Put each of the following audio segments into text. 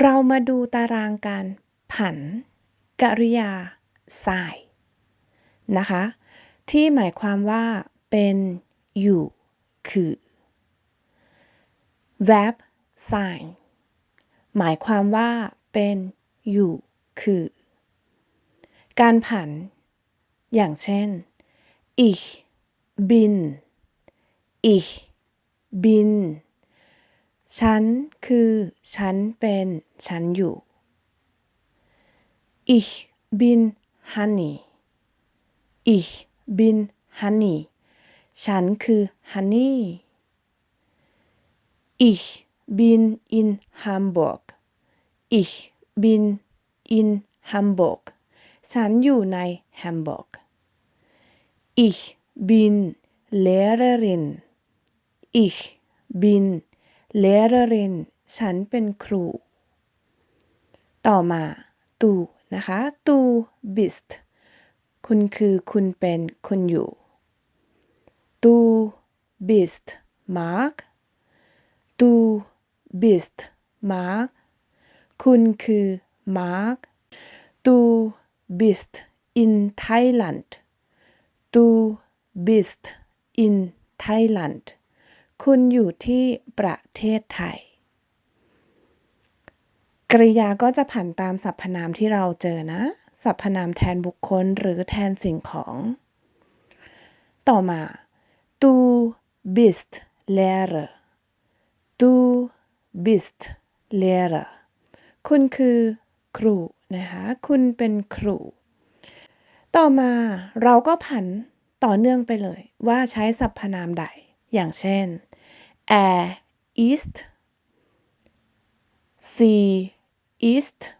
เรามาดูตารางการผันกริยา sein นะคะ ที่หมายความว่าเป็นอยู่ คือ verb sein หมายความว่าเป็นอยู่ คือ การผัน อย่างเช่น ich bin ich bin ฉันคือ ฉันเป็น ฉันอยู่ ich bin Honey ich bin Honey ฉันคือ Honey ich bin in Hamburg ich bin in Hamburg ฉันอยู่ใน Hamburg ich bin Lehrerin ich bin Lehrerin ฉันเป็นครู ต่อมา ตูนะคะ ตู bist คุณคือคุณเป็นคุณอยู่ ตู bist Mark ตู bist Mark คุณคือ Mark ตู bist in Thailand ตู bist in Thailand คุณอยู่ที่ประเทศไทย กริยาก็จะผันตามสรรพนามที่เราเจอนะ สรรพนามแทนบุคคลหรือแทนสิ่งของ ต่อมา du bist Lehrer du bist Lehrer คุณคือครูนะคะ คุณเป็นครู ต่อมาเราก็ผันต่อเนื่องไปเลยว่าใช้สรรพนามใด อย่างเช่น er ist sie ist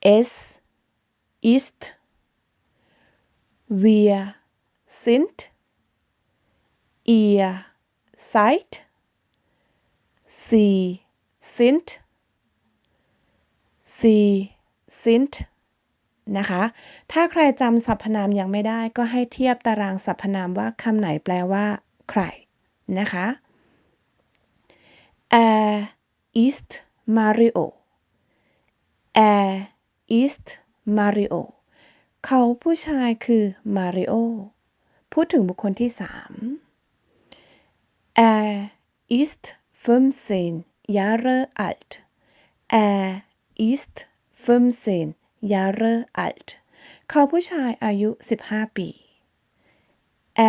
es ist wir sind ihr seid sie sind sie sind นะคะ ถ้าใครจำสรรพนามยังไม่ได้ก็ให้เทียบตารางสรรพนามว่าคำไหนแปลว่า ใครนะคะ er ist Mario er ist Mario เขาผู้ชายคือ Mario พูดถึงบุคคลที่สาม er ist 15 Jahre alt er ist 15 Jahre alt เขาผู้ชายอายุ 15 ปี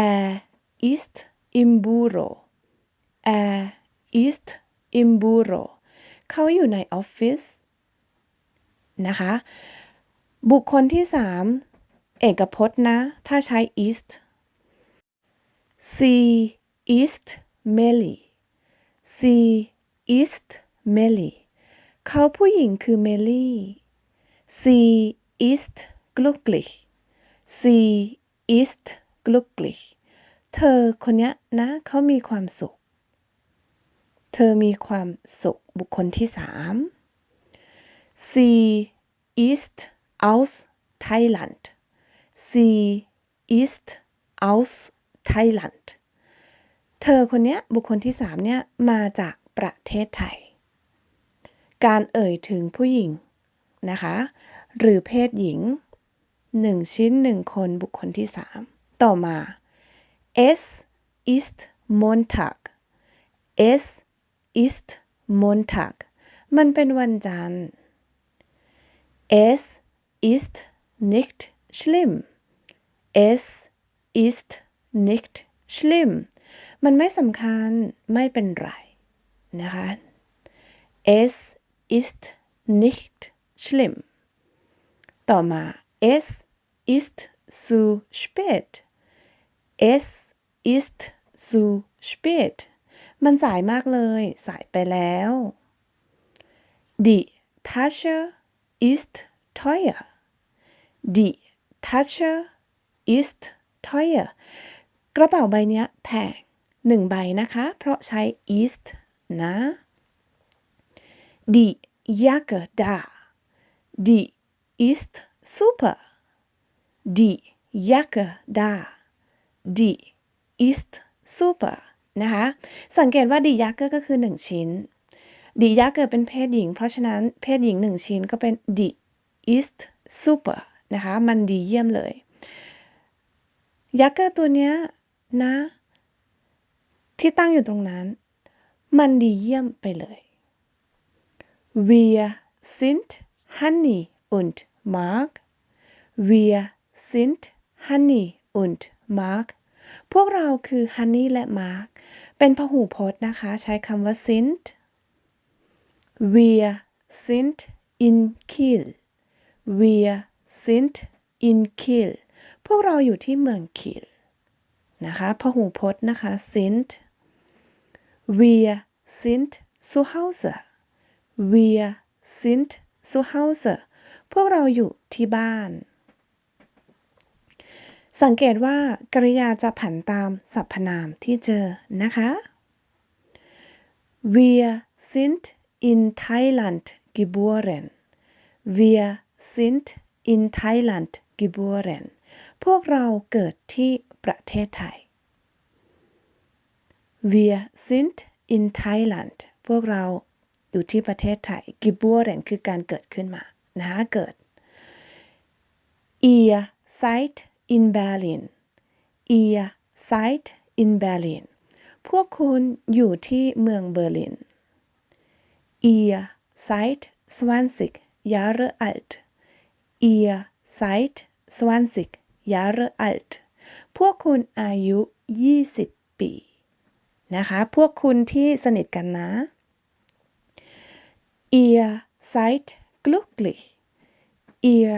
er ist im Büro er ist อิมบูโรเขาอยู่ในออฟฟิศนะคะ บุคคลที่ 3 เอกพจน์นะ ถ้าใช้ east C east Melly C east Melly เขาผู้หญิงคือเมลี่ C east glücklich C east glücklich เธอคนนี้นะเขามีความสุข เธอมีความสุขบุคคลที่สาม sie ist aus Thailand sie ist aus Thailand เธอคนนี้บุคคลที่สามเนี่ยมาจากประเทศไทย การเอ่ยถึงผู้หญิงนะคะ หรือเพศหญิงหนึ่งชิ้นหนึ่งคนบุคคลที่สามต่อมา Es ist Montag Es ist Montag มันเป็นวันจันทร์ Es ist nicht schlimm Es ist nicht schlimm มันไม่สำคัญไม่เป็นไรนะคะ Es ist nicht schlimm ต่อมา Es ist zu spät Es ist zu spät มันสายมากเลย สายไปแล้ว Die Tasche ist teuer Die Tasche ist teuer กระเป๋าใบนี้แพงหนึ่งใบนะคะ เพราะใช้ ist นะ Die Jacke da Die ist super Die Jacke da Die ist super นะคะ สังเกตว่า die Jacke ก็คือ 1 ชิ้น the ยักษ์เกิดเป็นเพศหญิง เพราะฉะนั้นเพศหญิงหนึ่งชิ้นก็เป็น the is super นะคะ มันดีเยี่ยมเลย ยักษ์เกิดตัวเนี้ยนะ ที่ตั้งอยู่ตรงนั้น มันดีเยี่ยมไปเลย Wir sind Hanni und Mark. Wir sind Hanni und Mark. พวกเราคือ Hanni และ Mark เป็นพหูพจน์นะคะ ใช้คำว่า sind Wir sind in Kiel Wir sind in Kiel พวกเราอยู่ที่เมืองคิลนะคะพหูพจน์นะคะ sind Wir sind zu Hause Wir sind zu Hause พวกเราอยู่ที่บ้าน สังเกตว่ากริยาจะผันตามสรรพนามที่เจอนะคะ Wir sind in Thailand geboren Wir sind in Thailand geboren พวกเราเกิดที่ประเทศไทย Wir sind in Thailand พวกเราอยู่ที่ประเทศไทย geboren คือการเกิดขึ้นมา นะคะ เกิด Ihr seid in Berlin Ihr seid in Berlin พวกคุณอยู่ที่เมืองเบอร์ลิน Ihr seid 20 Jahre alt Ihr seid 20 Jahre alt พวกคุณอายุ 20 ปี นะคะ พวกคุณที่สนิทกันนะ Ihr seid glücklich Ihr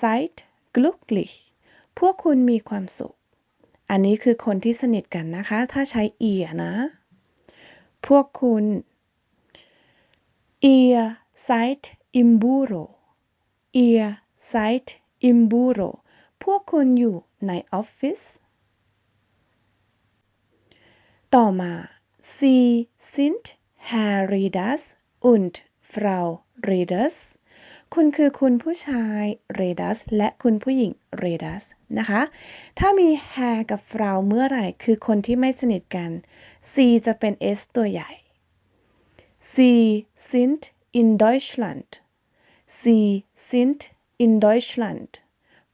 seid glücklich พวกคุณมีความสุข อันนี้คือคนที่สนิทกันนะคะ ถ้าใช้ ihr นะ พวกคุณ Ihr seid im Büro Ihr seid im Büro พวกคุณอยู่ในออฟฟิศ ต่อมา Sie sind Herr Redas und Frau Redas คุณคือคุณผู้ชาย Redas และคุณผู้หญิง Redas นะคะ ถ้ามี Herr กับ Frau เมื่อไหร่ คือคนที่ไม่สนิทกัน Sie จะเป็น S ตัวใหญ่ Sie sind in Deutschland Sie sind in Deutschland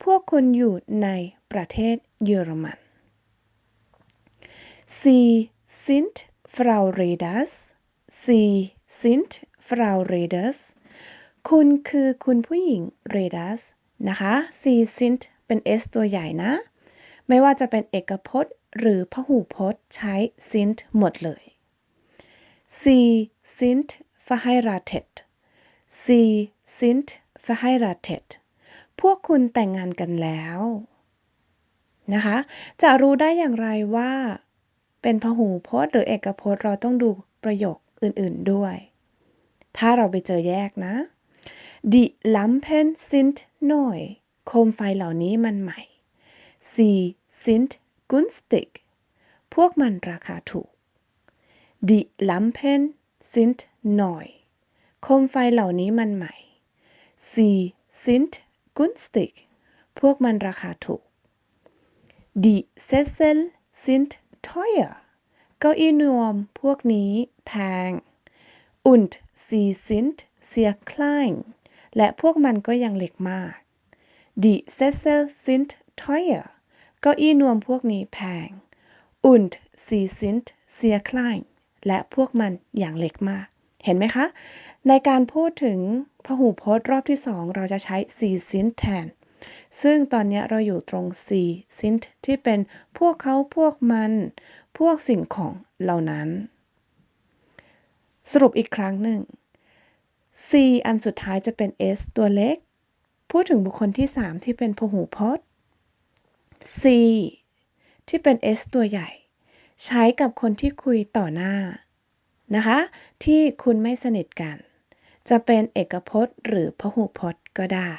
พวกคุณอยู่ในประเทศเยอรมัน Sie sind Frau Redas Sie sind Frau Redas คุณคือคุณผู้หญิง Redas นะคะ Sie sind เป็น S ตัวใหญ่นะ ไม่ว่าจะเป็นเอกพจน์ หรือพหูพจน์ใช้ sind หมดเลย Sie sind verheiratet Sie sind verheiratet พวกคุณแต่งงานกันแล้วนะคะ จะรู้ได้อย่างไรว่า เป็นพหูพจน์ หรือเอกพจน์เราต้องดูประโยคอื่น ๆด้วย ถ้าเราไปเจอแยกนะ Die Lampen sind neu โคมไฟเหล่านี้มันใหม่ Sie sind günstig พวกมันราคาถูก Die Lampen sind neu โคมไฟเหล่านี้มันใหม่ Sie sind günstig พวกมันราคาถูก Die Sessel sind teuer เก้าอี้นวมพวกนี้แพง und sie sind sehr klein และพวกมันก็ยังเล็กมาก Die Sessel sind teuer เก้าอี้นวมพวกนี้แพง und sie sind sehr klein และพวกมันอย่างเล็กมาก เห็นไหมคะ ในการพูดถึงพหูพจน์รอบที่สองเราจะใช้ sie sind แทน ซึ่งตอนนี้เราอยู่ตรง sie sind ที่เป็นพวกเขาพวกมัน พวกสิ่งของเหล่านั้น สรุปอีกครั้งหนึ่ง C อันสุดท้ายจะเป็น S ตัวเล็ก พูดถึงบุคคลที่ 3 ที่เป็นพหูพจน์ C ที่เป็น S ตัวใหญ่ ใช้กับคนที่คุยต่อหน้านะคะ ที่คุณไม่สนิทกัน จะเป็นเอกพจน์หรือพหูพจน์ก็ได้